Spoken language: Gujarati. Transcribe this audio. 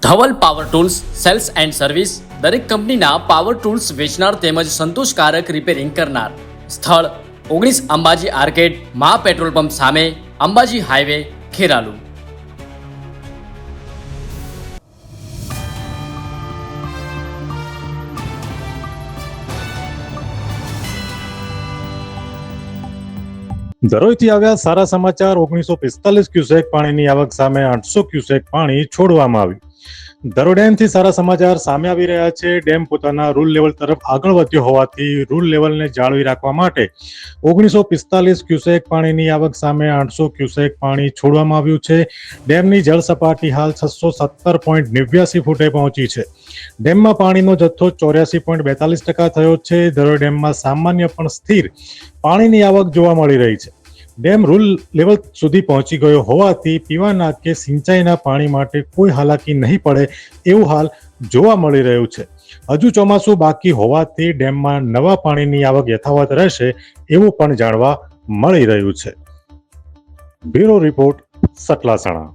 Dhaval power tools, sales and service દરેક કંપનીના પાવર ટૂલ્સ વેચનાર તેમજ સંતોષકારક રિપેરિંગ કરનાર. સ્થળ, ઓગણીસ અંબાજી આર્કેડ, મહા પેટ્રોલ પંપ સામે, અંબાજી હાઈવે, ખેરાલુ. ધરોઈથી આવ્યા સારા સમાચાર ઓગણીસો પિસ્તાલીસ ક્યુસેક પાણીની આવક સામે આઠસો ક્યુસેક પાણી છોડવામાં આવ્યું. ડેમથી સારા સમાચાર સામે આવી રહ્યા છે. ડેમ પોતાના રૂલ લેવલ તરફ આગળ વધ્યો હોવાથી રૂલ લેવલને જાળવી રાખવા માટે ઓગણીસો પિસ્તાલીસ ક્યુસેક પાણીની આવક સામે આઠસો ક્યુસેક પાણી છોડવામાં આવ્યું છે. ડેમની જળ સપાટી હાલ છસો સત્તર પોઈન્ટ નેવ્યાસી ફૂટે પહોંચી છે. ડેમમાં પાણીનો જથ્થો ચોર્યાસી પોઈન્ટ બેતાલીસ ટકા થયો છે. ધરોઈ ડેમમાં સામાન્ય પણ સ્થિર પાણીની આવક જોવા મળી રહી છે. ડેમ રૂલ લેવલ સુધી પહોંચી ગયો હોવાથી પીવાના કે સિંચાઈના પાણી માટે કોઈ હાલાકી નહીં પડે એવું હાલ જોવા મળી રહ્યું છે. હજુ ચોમાસું બાકી હોવાથી ડેમમાં નવા પાણીની આવક યથાવત રહેશે એવું પણ જાણવા મળી રહ્યું છે. Bureau report Satlasana.